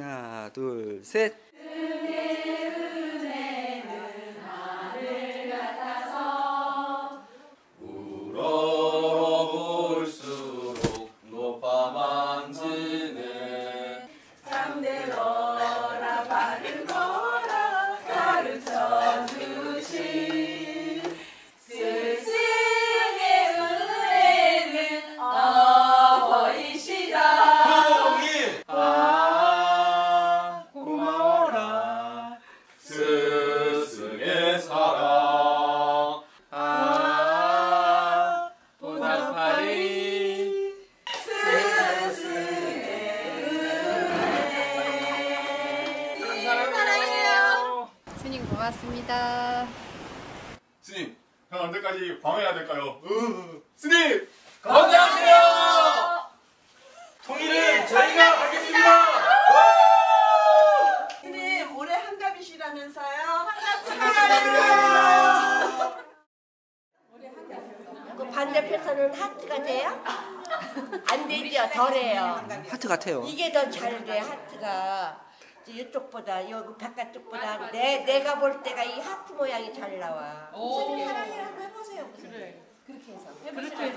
하나, 둘, 셋. 고맙습니다. 스님, 형 언제까지 방해해야 될까요? 으, 스님! 건강하세요 통일은 저희가 하겠습니다 스님 올해 한갑이시라면서요 축하드려요 그 반대편에서는 하트가 돼요? 안 되죠, 덜해요. 하트 같아요. 이게 더 잘 돼, 하트가. 이쪽보다, 여기 바깥쪽보다 내, 내가 볼 때가 이 하트 모양이 잘 나와. 사랑해요 한번 해보세요 그래. 그렇게 해서. 그렇게 해서